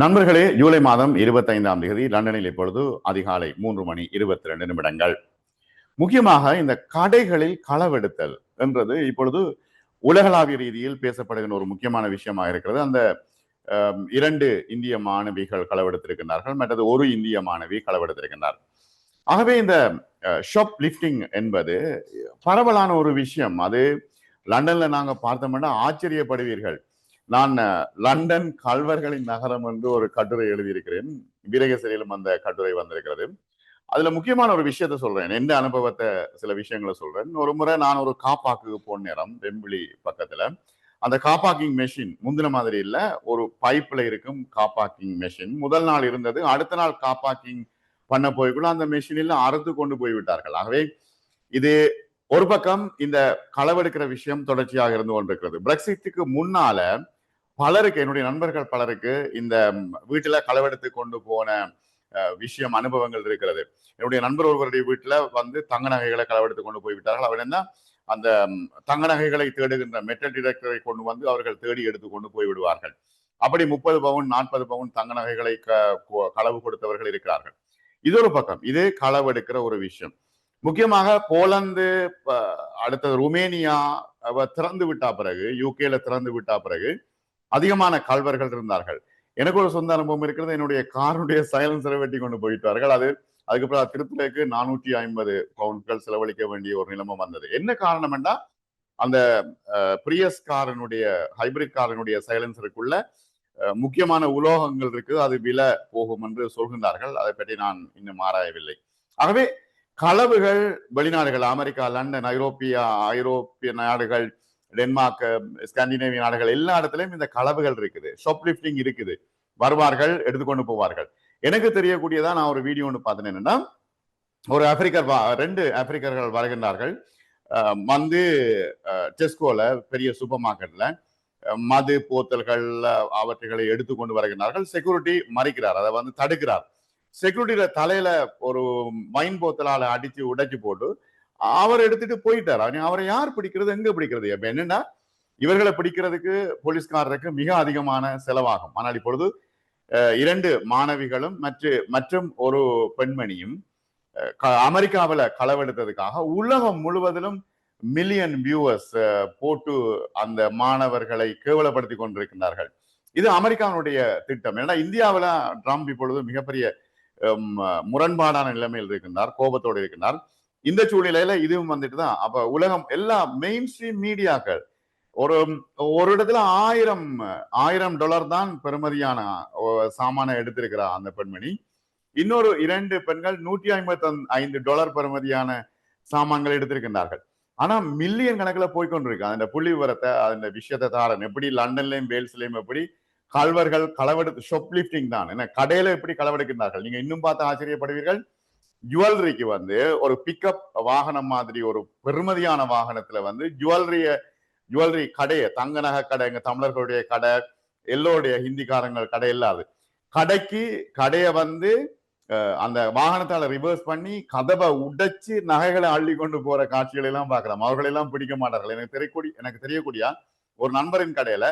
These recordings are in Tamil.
நண்பர்களே ஜூலை மாதம் இருபத்தைந்தாம் தேதி லண்டனில் இப்பொழுது அதிகாலை மூன்று மணி இருபத்தி ரெண்டு நிமிடங்கள். முக்கியமாக இந்த கடைகளில் களவெடுத்தல் என்றது இப்பொழுது உலகளாவிய ரீதியில் பேசப்படுகின்ற ஒரு முக்கியமான விஷயமாக இருக்கிறது. அந்த இரண்டு இந்திய மாணவிகள் களவெடுத்திருக்கின்றார்கள் மற்றது ஒரு இந்திய மாணவி களவெடுத்திருக்கின்றார். ஆகவே இந்த ஷாப் லிஃப்டிங் என்பது பரவலான ஒரு விஷயம். அது லண்டன்ல நாங்கள் பார்த்தோம்னா ஆச்சரியப்படுவீர்கள். நான் லண்டன் கல்வர்களின் நகரம் என்று ஒரு கட்டுரை எழுதியிருக்கிறேன். வீரகேசரியிலும் அந்த கட்டுரை வந்திருக்கிறது. அதுல முக்கியமான ஒரு விஷயத்த சொல்றேன். எந்த அனுபவத்தை சில விஷயங்களை சொல்றேன். ஒரு முறை நான் ஒரு காப்பாக்கு போன நேரம் வெம்பிளி பக்கத்துல அந்த காப்பாக்கிங் மெஷின் முந்தின மாதிரி இல்ல ஒரு பைப்ல இருக்கும் காப்பாக்கிங் மெஷின் முதல் நாள் இருந்தது. அடுத்த நாள் காப்பாக்கிங் பண்ண போய்க்குள்ள அந்த மெஷினில் அறுத்து கொண்டு போய் விட்டார்கள் ஆகவே இது ஒரு பக்கம் இந்த களவெடுக்கிற விஷயம் தொடர்ச்சியாக இருந்து கொண்டிருக்கிறது. பிரெக்சிட்டுக்கு முன்னால பலருக்கு என்னுடைய நண்பர்கள் பலருக்கு இந்த வீட்டுல களவெடுத்து கொண்டு போன விஷயம் அனுபவங்கள் இருக்கிறது. என்னுடைய நண்பர் ஒருவருடைய வீட்டுல வந்து தங்க நகைகளை களவெடுத்து கொண்டு போய்விட்டார்கள் அவர் என்ன அந்த தங்க நகைகளை தேடுகின்ற மெட்டல் டிடெக்டரை கொண்டு வந்து அவர்கள் தேடி எடுத்து கொண்டு போய் விடுவார்கள். அப்படி முப்பது பவுன் நாற்பது பவுன் தங்க நகைகளை க- களவு கொடுத்தவர்கள் இருக்கிறார்கள். இது ஒரு பக்கம். இது களவெடுக்கிற ஒரு விஷயம். முக்கியமாக போலந்து அடுத்தது ருமேனியா திறந்து விட்டா பிறகு யூகேல திறந்து விட்டா பிறகு அதிகமான கல்வர்கள் இருந்தார்கள். எனக்கு ஒரு சொந்த அனுபவம் இருக்கிறது. என்னுடைய காருடைய சைலன்சரை வெட்டி கொண்டு போயிட்டார்கள் அது அதுக்கப்புறம் திருத்துறைக்கு நானூற்றி ஐம்பது பவுண்ட்கள் செலவழிக்க வேண்டிய ஒரு நிலைமை வந்தது. என்ன காரணம் என்றா அந்த பிரியஸ் காரனுடைய ஹைபிரிட் காரனுடைய சைலன்சருக்குள்ள அஹ், முக்கியமான உலோகங்கள் இருக்குது. அது விலை போகும் என்று சொல்கின்றார்கள். அதை பற்றி நான் இன்னும் ஆராயவில்லை. ஆகவே களவுகள் வெளிநாடுகள் அமெரிக்கா லண்டன் ஐரோப்பியா ஐரோப்பிய நாடுகள் டென்மார்க் ஸ்காண்டினேவிய நாடுகள் எல்லா இடத்துலையும் இந்த களவுகள் இருக்குது. ஷாப் லிஃப்டிங் இருக்குது. வருவார்கள் எடுத்துக்கொண்டு போவார்கள். எனக்கு தெரியக்கூடியதான் நான் ஒரு வீடியோ ஒன்று பார்த்தேன் என்னன்னா ஒரு ஆப்பிரிக்கர் வா- ரெண்டு ஆப்பிரிக்கர்கள் வருகின்றார்கள். வந்து டெஸ்கோல பெரிய சூப்பர் மார்க்கெட்ல மது போத்தல்கள் அவற்றைகளை எடுத்துக்கொண்டு வருகின்றார்கள். செக்யூரிட்டி மறிக்கிறார். அதை வந்து தடுக்கிறார். செக்யூரிட்டியில தலையில ஒரு மைன் போத்தலால அடிச்சு உடைச்சு போட்டு அவர் எடுத்துட்டு போயிட்டார். அவரை யார் பிடிக்கிறது? எங்க பிடிக்கிறது? அப்ப என்னன்னா இவர்களை பிடிக்கிறதுக்கு போலீஸ்காரருக்கு மிக அதிகமான செலவாகும். ஆனால் இப்பொழுது இரண்டு மாணவிகளும் மற்ற மற்றும் ஒரு பெண்மணியும் அமெரிக்காவில் க- களவெடுத்ததுக்காக உலகம் முழுவதிலும் மில்லியன் வியூவர்ஸ் போட்டு அந்த மாணவர்களை கேவலப்படுத்தி கொண்டிருக்கிறார்கள் இது அமெரிக்காவினுடைய திட்டம். ஏன்னா இந்தியாவில் ட்ரம்ப் இப்பொழுது மிகப்பெரிய முரண்பாடான நிலைமையில் இருக்கின்றார் கோபத்தோடு இருக்கின்றார். இந்த சூழ்நிலையில இதுவும் வந்துட்டு தான் அப்ப உலகம் எல்லா மெயின் ஸ்ட்ரீம் மீடியாக்கள் ஒரு ஒரு இடத்துல ஆயிரம் ஆயிரம் டாலர் தான் பெறுமதியான சாமான சாமானை எடுத்திருக்கிறார் அந்த பெண்மணி. இன்னொரு இரண்டு பெண்கள் நூற்றி ஐம்பத்தி ஐந்து டாலர் பெறுமதியான சாமான்கள் எடுத்திருக்கின்றார்கள். ஆனா மில்லியன் கணக்குல போய்கொண்டிருக்கு அந்த புள்ளி விவரத்தை அந்த விஷயத்தை தாரன். எப்படி லண்டன்லயும் வேல்ஸ்லயும் எப்படி கல்வர்கள் களவெடு ஷொப் லிஃப்டிங் தான். என்ன கடையில எப்படி களவெடுக்கின்றார்கள்? நீங்க இன்னும் பார்த்து ஆச்சரியப்படுவீர்கள். ஜுவல்லரிக்கு வந்து ஒரு பிக்கப் வாகனம் மாதிரி ஒரு பெருமதியான வாகனத்துல வந்து ஜுவல்லரிய ஜுவல்லரி கடையை தங்க நகை கடை எங்க தமிழர்களுடைய கடை எல்லோருடைய ஹிந்திக்காரங்கள் கடை இல்லாது கடைக்கு கடையை வந்து அந்த வாகனத்தால ரிவர்ஸ் பண்ணி கதவை உடைச்சு நகைகளை அள்ளி கொண்டு போற காட்சிகளை எல்லாம் பார்க்கலாம். அவர்களெல்லாம் பிடிக்க மாட்டார்கள். எனக்கு தெரியக்கூடிய எனக்கு தெரியக்கூடிய ஒரு நண்பரின் கடையில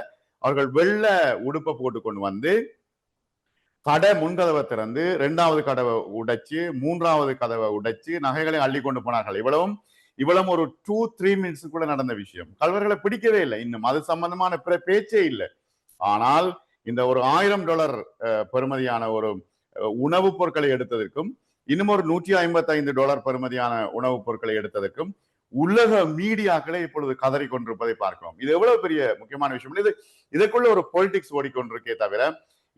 அவர்கள் வெள்ளை உடுப்பை போட்டு கொண்டு வந்து கடை முன்கதவை திறந்து இரண்டாவது கதவை உடைச்சு மூன்றாவது கதவை உடைச்சு நகைகளை அள்ளி கொண்டு போனார்கள். இவ்வளவும் இவ்வளவு ஒரு டூ த்ரீ மினிட்ஸ் கூட நடந்த விஷயம். கல்வர்களை பிடிக்கவே இல்லை. இன்னும் அது சம்பந்தமான பிற பேச்சே இல்லை. ஆனால் இந்த ஒரு ஆயிரம் டாலர் பெறுமதியான ஒரு உணவுப் பொருட்களை எடுத்ததற்கும் இன்னும் ஒரு நூற்றி ஐம்பத்தி ஐந்து டாலர் பெறுமதியான உணவுப் பொருட்களை எடுத்ததற்கும் உலக மீடியாக்களை இப்பொழுது கதறி கொண்டிருப்பதை பார்க்கிறோம். இது எவ்வளவு பெரிய முக்கியமான விஷயம். இது இதற்குள்ள ஒரு பொலிட்டிக்ஸ் ஓடிக்கொண்டிருக்கே தவிர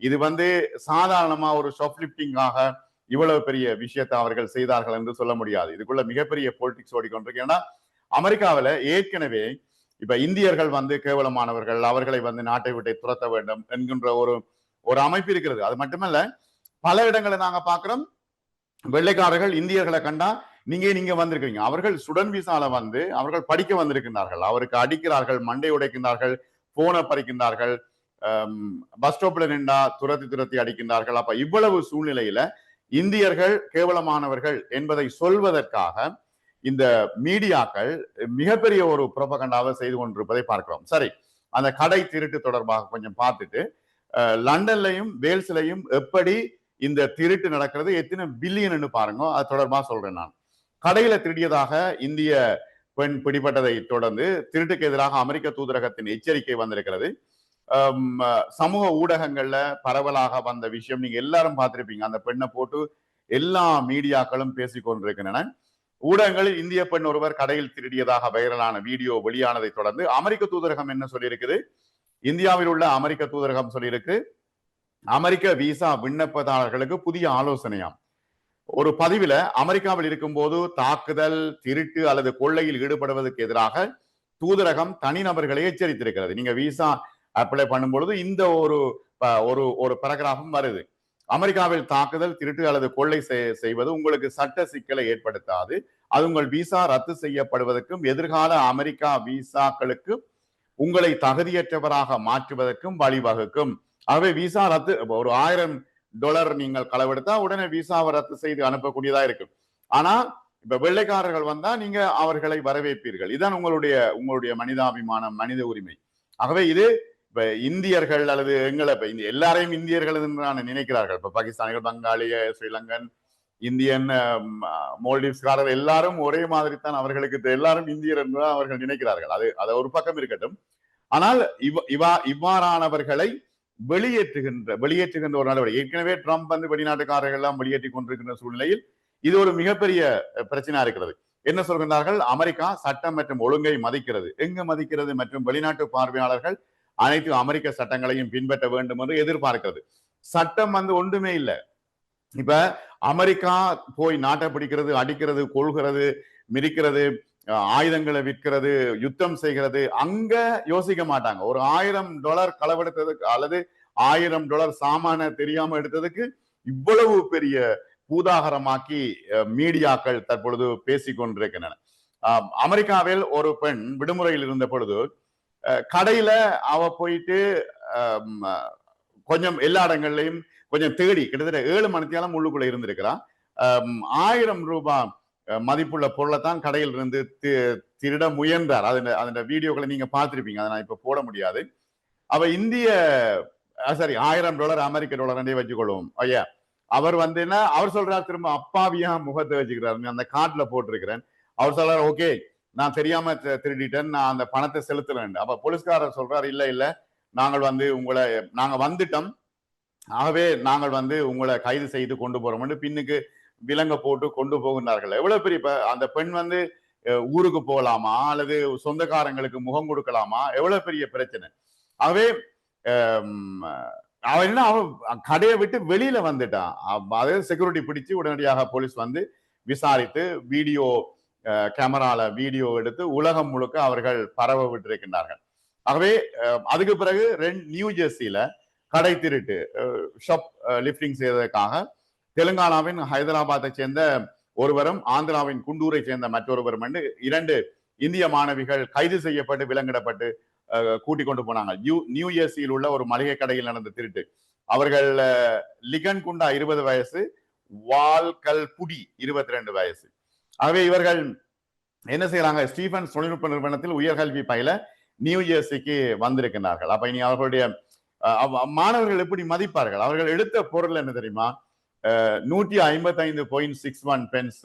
இது வந்து சாதாரணமா ஒரு ஷாப்லிப்டிங்காக இவ்வளவு பெரிய விஷயத்தை அவர்கள் செய்தார்கள் என்று சொல்ல முடியாது. இதுக்குள்ள மிகப்பெரிய பொலிட்டிக்ஸ் ஓடிக்கொண்டிருக்கு. ஏன்னா அமெரிக்காவில ஏற்கனவே இப்ப இந்தியர்கள் வந்து கேவலமானவர்கள் அவர்களை வந்து நாட்டை விட்டு துரத்த வேண்டும் என்கின்ற ஒரு ஒரு அமைப்பு இருக்கிறது. அது மட்டுமல்ல பல இடங்களை நாங்க பாக்குறோம் வெள்ளைக்காரர்கள் இந்தியர்களை கண்டா நீங்க நீங்க வந்திருக்கீங்க அவர்கள் சுடன் விசால வந்து அவர்கள் படிக்க வந்திருக்கின்றார்கள். அவருக்கு அடிக்கிறார்கள் மண்டை உடைக்கின்றார்கள் போனை பறிக்கின்றார்கள் பஸ் ஸ்டாப்ல நின்றா துரத்தி துரத்தி அடிக்கின்றார்கள். அப்ப இவ்வளவு சூழ்நிலையில இந்தியர்கள் கேவலமானவர்கள் என்பதை சொல்வதற்காக இந்த மீடியாக்கள் மிகப்பெரிய ஒரு புரபகண்டாவை செய்து கொண்டிருப்பதை பார்க்கிறோம். சரி அந்த கடை திருட்டு தொடர்பாக கொஞ்சம் பார்த்துட்டு லண்டன்லையும் வேல்ஸ்லையும் எப்படி இந்த திருட்டு நடக்கிறது எத்தனை பில்லியன் பாருங்க அது தொடர்பாக சொல்றேன் நான். கடையில திருடியதாக இந்திய பெண் பிடிபட்டதை தொடர்ந்து திருட்டுக்கு எதிராக அமெரிக்க தூதரகத்தின் எச்சரிக்கை வந்திருக்கிறது. சமூக ஊடகங்கள்ல பரவலாக வந்த விஷயம் நீங்க எல்லாரும் பார்த்திருப்பீங்க. அந்த பெண்ணை போட்டு எல்லா மீடியாக்களும் பேசிக்கொண்டிருக்கின்றன ஊடகங்களில் இந்திய பெண் ஒருவர் கடையில் திருடியதாக வைரலான வீடியோ வெளியானதை தொடர்ந்து அமெரிக்க தூதரகம் என்ன சொல்லியிருக்குது? இந்தியாவில் உள்ள அமெரிக்க தூதரகம் சொல்லியிருக்கு. அமெரிக்க விசா விண்ணப்பதாரர்களுக்கு புதிய ஆலோசனையாம். ஒரு பதிவில் அமெரிக்காவில் இருக்கும்போது தாக்குதல் திருட்டு அல்லது கொள்ளையில் ஈடுபடுவதற்கு எதிராக தூதரகம் தனிநபர்களை எச்சரித்திருக்கிறது. நீங்க விசா அப்ளை பண்ணும்பொழுது இந்த ஒரு ஒரு ஒரு பரகிராஃபும் வருது. அமெரிக்காவில் தாக்குதல் திருட்டு அல்லது கொள்ளை செய்- செய்வது உங்களுக்கு சட்ட சிக்கலை ஏற்படுத்தாது. அது உங்கள் விசா ரத்து செய்யப்படுவதற்கும் எதிர்கால அமெரிக்கா விசாக்களுக்கு உங்களை தகுதியற்றவராக மாற்றுவதற்கும் வழிவகுக்கும். ஆகவே விசா ரத்து ஒரு ஆயிரம் டொலர் நீங்கள் களவெடுத்தா உடனே விசாவை ரத்து செய்து அனுப்பக்கூடியதா இருக்கும். ஆனா இப்ப வெள்ளைக்காரர்கள் வந்தா நீங்க அவர்களை வரவேற்பீர்கள். இதுதான் உங்களுடைய உங்களுடைய மனிதாபிமானம் மனித உரிமை. ஆகவே இது இப்ப இந்தியர்கள் அல்லது எங்களை இப்ப இந்த எல்லாரையும் இந்தியர்கள் என்று நான் நினைக்கிறார்கள். இப்ப பாகிஸ்தானிகள் பங்காளிய ஸ்ரீலங்கன் இந்தியன் மோல்டிவ்ஸ்காரர் எல்லாரும் ஒரே மாதிரி தான் அவர்களுக்கு எல்லாரும் இந்தியர் என்று தான் அவர்கள் நினைக்கிறார்கள். அது அது ஒரு பக்கம் இருக்கட்டும். ஆனால் இவ் இவா இவ்வாறானவர்களை வெளியேற்றுகின்ற வெளியேற்றுகின்ற ஒரு நடவடிக்கை. ஏற்கனவே ட்ரம்ப் வந்து வெளிநாட்டுக்காரர்கள் எல்லாம் வெளியேற்றி கொண்டிருக்கின்ற சூழ்நிலையில் இது ஒரு மிகப்பெரிய பிரச்சனையா இருக்கிறது. என்ன சொல்கின்றார்கள்? அமெரிக்கா சட்டம் மற்றும் ஒழுங்கை மதிக்கிறது. எங்கு மதிக்கிறது மற்றும் வெளிநாட்டு பார்வையாளர்கள் அனைத்து அமெரிக்க சட்டங்களையும் பின்பற்ற வேண்டும் என்று எதிர்பார்க்கிறது. சட்டம் வந்து ஒன்றுமே இல்லை. இப்ப அமெரிக்கா போய் நாட்டை பிடிக்கிறது அடிக்கிறது கொள்கிறது மிதிக்கிறது ஆயுதங்களை விற்கிறது யுத்தம் செய்கிறது அங்க யோசிக்க மாட்டாங்க. ஒரு ஆயிரம் டாலர் களவெடுத்ததுக்கு அல்லது ஆயிரம் டாலர் சாமான தெரியாம எடுத்ததுக்கு இவ்வளவு பெரிய பூதாகரமாக்கி மீடியாக்கள் தற்பொழுது பேசிக் கொண்டிருக்கின்றன. அமெரிக்காவில் ஒரு பெண் விடுமுறையில் இருந்த பொழுது கடையில அவ போயிட்டு கொஞ்சம் எல்லா இடங்கள்லையும் கொஞ்சம் தேடி கிட்டத்தட்ட ஏழு மணித்தியாலம் உள்ளுக்குள்ள இருந்திருக்கிறான் ஆயிரம் ரூபாய் மதிப்புள்ள பொருளை தான் கடையில் இருந்து தி- திருட முயன்றார். அதன் அதன் வீடியோக்களை நீங்க பார்த்துருப்பீங்க. அதை நான் இப்ப போட முடியாது. அவ இந்திய சாரி சரி ஆயிரம் டாலர் அமெரிக்க டாலர் ரெண்டே வச்சுக்கொள்வோம். ஐயா அவர் வந்து என்ன அவர் சொல்றார் திரும்ப அப்பாவியா முகத்தை வச்சுக்கிறாரு. அந்த கார்டில் போட்டிருக்கிறேன். அவர் சொல்றாரு ஓகே நான் தெரியாம திருடிட்டேன். நான் அந்த பணத்தை செலுத்துறேன் அப்ப போலீஸ்காரர் சொல்றாரு இல்ல இல்ல. நாங்கள் வந்து உங்களை நாங்க வந்துட்டோம். ஆகவே நாங்கள் வந்து உங்களை கைது செய்து கொண்டு போறோம்னு பின்னுக்கு விலங்க போட்டு கொண்டு போகின்றார்கள். எவ்வளவு பெரிய அந்த பெண் வந்து ஊருக்கு போகலாமா? அல்லது சொந்தக்காரங்களுக்கு முகம் கொடுக்கலாமா? எவ்வளவு பெரிய பிரச்சனை. ஆகவே அவன் என்ன அவன் கடையை விட்டு வெளியில வந்துட்டான். அதே அதாவது செக்யூரிட்டி பிடிச்சு உடனடியாக போலீஸ் வந்து விசாரித்து வீடியோ கேமரால வீடியோ எடுத்து உலகம் முழுக்க அவர்கள் பரவ விட்டிருக்கின்றார்கள். ஆகவே அதுக்கு பிறகு ரெண்டு நியூ ஜெர்சியில கடை திருட்டு ஷாப் லிஃப்டிங் செய்வதற்காக தெலுங்கானாவின் ஹைதராபாத்தை சேர்ந்த ஒருவரும் ஆந்திராவின் குண்டூரை சேர்ந்த மற்றொருவரும் என்று இரண்டு இந்திய மாணவிகள் கைது செய்யப்பட்டு விலங்கிடப்பட்டு அஹ், கூட்டிக் கொண்டு போனாங்க. நியூ நியூ இயர்சியில் உள்ள ஒரு மளிகை கடையில் நடந்த திருட்டு. அவர்கள் லிகன் குண்டா இருபது வயசு வால்கல் புடி இருபத்தி ரெண்டு வயசு. ஆகவே இவர்கள் என்ன செய்யறாங்க ஸ்டீபன் தொழில்நுட்ப நிறுவனத்தில் உயர்கல்வி பயில நியூ ஜெர்சிக்கு வந்திருக்கிறார்கள் அப்ப இனி அவர்களுடைய மாணவர்கள் எப்படி மதிப்பார்கள்? அவர்கள் எடுத்த பொருள் என்ன தெரியுமா? நூற்றி ஐம்பத்தைந்து point six one pence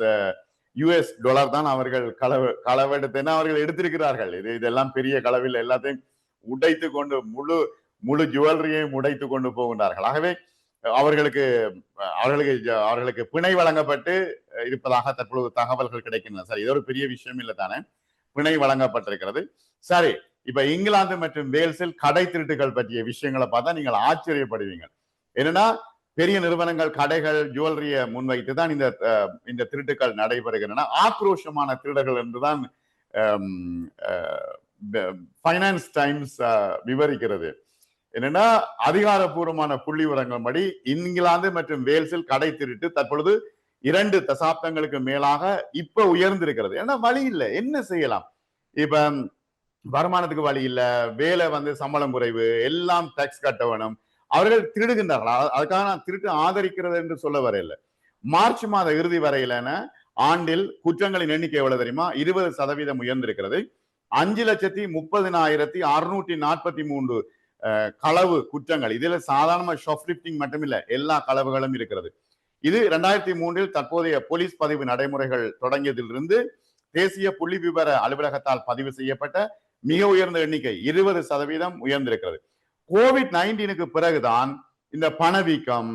US dollar தான் அவர்கள் களவு களவெடுத்தேன்னா அவர்கள் எடுத்திருக்கிறார்கள். இது இதெல்லாம் பெரிய களவில் எல்லாத்தையும் உடைத்து கொண்டு முழு முழு ஜுவல்லரியையும் உடைத்து கொண்டு போகின்றார்கள். ஆகவே அவர்களுக்கு அவர்களுக்கு அவர்களுக்கு பிணை வழங்கப்பட்டு இருப்பதாக தற்பொழுது தகவல்கள் கிடைக்கின்றன. சரி இது ஒரு பெரிய விஷயம் இல்லை தானே? பிணை வழங்கப்பட்டிருக்கிறது. சரி இப்ப இங்கிலாந்து மற்றும் வேல்ஸில் கடை திருட்டுகள் பற்றிய விஷயங்களை பார்த்தா நீங்கள் ஆச்சரியப்படுவீங்க. என்னன்னா பெரிய நிறுவனங்கள் கடைகள் ஜுவல்லரிய முன்வைத்து தான் இந்த இந்த திருட்டுகள் நடைபெறுகின்றன. ஆக்ரோஷமான திருடர்கள் என்றுதான் ஃபைனான்ஸ் டைம்ஸ் விவரிக்கிறது. என்னன்னா அதிகாரப்பூர்வமான புள்ளி விவரங்கள்படி இங்கிலாந்து மற்றும் வேல்ஸில் கடை திருட்டு தற்பொழுது இரண்டு தசாப்தங்களுக்கு மேலாக இப்ப உயர்ந்திருக்கிறது. ஏன்னா வழி இல்லை. என்ன செய்யலாம்? இப்ப வருமானத்துக்கு வழி இல்ல. வேலை வந்து சம்பளம் குறைவு. எல்லாம் டேக்ஸ் கட்ட வேணும் அவர்கள் திருடுகின்றார்கள். அதுக்காக நான் திருட்டு ஆதரிக்கிறது என்று சொல்ல வரையில மார்ச் மாத இறுதி வரையிலான ஆண்டில் குற்றங்களின் எண்ணிக்கை எவ்வளவு தெரியுமா? இருபது சதவீதம் உயர்ந்திருக்கிறது. அஞ்சு லட்சத்தி முப்பதினாயிரத்தி அறுநூற்றி நாற்பத்தி மூன்று அஹ், களவு குற்றங்கள். இதுல சாதாரண ஷாப்லிப்டிங் மட்டுமில்ல எல்லா களவுகளும் இருக்கிறது. இது ரெண்டாயிரத்தி மூன்றில் தற்போதைய போலீஸ் பதிவு நடைமுறைகள் தொடங்கியதிலிருந்து தேசிய புள்ளி விவர அலுவலகத்தால் பதிவு செய்யப்பட்ட மிக உயர்ந்த எண்ணிக்கை இருபது சதவீதம் உயர்ந்திருக்கிறது. கோவிட் நைன்டீனுக்கு பிறகுதான் இந்த பணவீக்கம்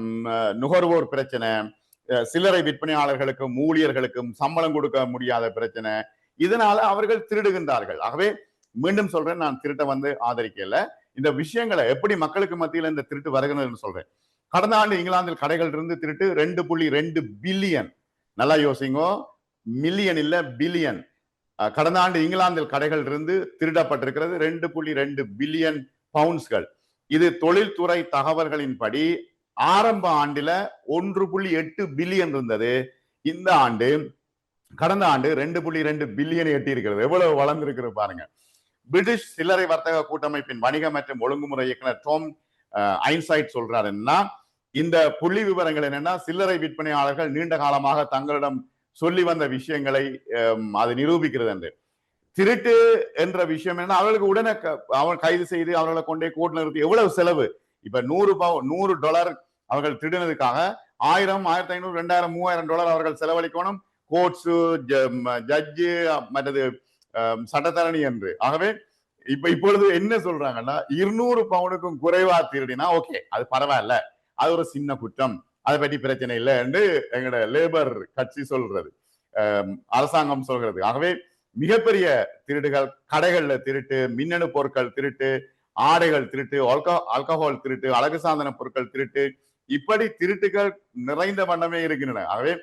நுகர்வோர் பிரச்சனை சில்லறை விற்பனையாளர்களுக்கும் ஊழியர்களுக்கும் சம்பளம் கொடுக்க முடியாத பிரச்சனை. இதனால அவர்கள் திருடுகின்றார்கள். ஆகவே மீண்டும் சொல்றேன் நான் திருட்ட வந்து ஆதரிக்கல. இந்த விஷயங்களை எப்படி மக்களுக்கு மத்தியில் இந்த திருட்டு வருகிறதுன்னு சொல்றேன். கடந்த ஆண்டு இங்கிலாந்தில் கடைகள் இருந்து திருட்டு ரெண்டு புள்ளி ரெண்டு பில்லியன். நல்லா யோசிங்கோ. மில்லியன் இல்ல பில்லியன். கடந்த ஆண்டு இங்கிலாந்தில் கடைகள் இருந்து திருடப்பட்டிருக்கிறது ரெண்டு புள்ளி ரெண்டு பில்லியன் பவுண்ட்ஸ்கள் இது தொழில்துறை தகவல்களின்படி ஆரம்ப ஆண்டுல ஒன்று புள்ளி எட்டு பில்லியன் இருந்தது. இந்த ஆண்டு கடந்த ஆண்டு ரெண்டு புள்ளி ரெண்டு பில்லியன் எட்டி இருக்கிறது எவ்வளவு வளர்ந்திருக்கிறது பாருங்க. பிரிட்டிஷ் சில்லறை வர்த்தக கூட்டமைப்பின் வணிக மற்றும் ஒழுங்குமுறை இயக்குனர் டோம் ஐன்சைட் சொல்றாரு என்னன்னா இந்த புள்ளி விவரங்கள் என்னன்னா சில்லறை விற்பனையாளர்கள் நீண்ட காலமாக தங்களிடம் சொல்லி வந்த விஷயங்களை அது நிரூபிக்கிறது என்று. திருட்டு என்ற விஷயம் என்ன அவர்களுக்கு உடனே க- அவன் கைது செய்து அவர்களை கொண்டே கோர்ட்ல நிறுத்தி எவ்வளவு செலவு? இப்ப நூறு பவு நூறு டாலர் அவர்கள் திருடினதுக்காக ஆயிரம் ஆயிரத்தி ஐநூறு ரெண்டாயிரம் மூவாயிரம் டாலர் அவர்கள் செலவழிக்கணும். கோர்ட்ஸு ஜட்ஜு மற்றது சட்டத்தரணி என்று. ஆகவே இப்ப இப்பொழுது என்ன சொல்றாங்கன்னா இருநூறு பவுனுக்கும் குறைவா திருடினா ஓகே அது பரவாயில்ல. அது ஒரு சின்ன குற்றம். அதை பற்றி பிரச்சனை இல்லை என்று எங்களோட லேபர் கட்சி சொல்றது. அரசாங்கம் சொல்கிறது. ஆகவே மிகப்பெரிய திருடுகள் கடைகள்ல திருட்டு மின்னணு பொருட்கள் திருட்டு ஆடைகள் திருட்டு ஆல்கா ஆல்கஹால் திருட்டு அழகு சாதன பொருட்கள் திருட்டு. இப்படி திருட்டுகள் நிறைந்த வண்ணமே இருக்கின்றன. ஆகவே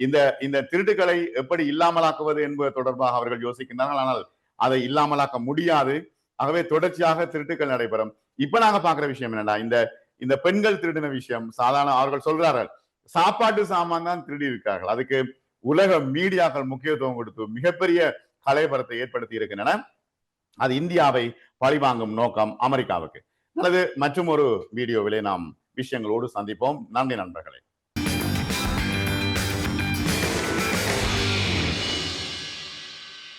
இந்த இந்த திருட்டுகளை எப்படி இல்லாமலாக்குவது என்பது தொடர்பாக அவர்கள் யோசிக்கின்றார்கள். ஆனால் அதை இல்லாமலாக்க முடியாது. ஆகவே தொடர்ச்சியாக திருட்டுகள் நடைபெறும். இப்ப நாங்க பாக்குற விஷயம் என்னன்னா இந்த இந்த பெண்கள் திருடின விஷயம் சாதாரண அவர்கள் சொல்றார்கள் சாப்பாட்டு சாமான் தான் திருடி இருக்கார்கள் அதுக்கு உலக மீடியாக்கள் முக்கியத்துவம் கொடுத்து மிகப்பெரிய கலைபரத்தை ஏற்படுத்தி இருக்கின்றன அது இந்தியாவை பழிவாங்கும் நோக்கம் அமெரிக்காவுக்கு. அல்லது மற்றும் ஒரு வீடியோவிலே நாம் விஷயங்களோடு சந்திப்போம். நன்றி நண்பர்களே.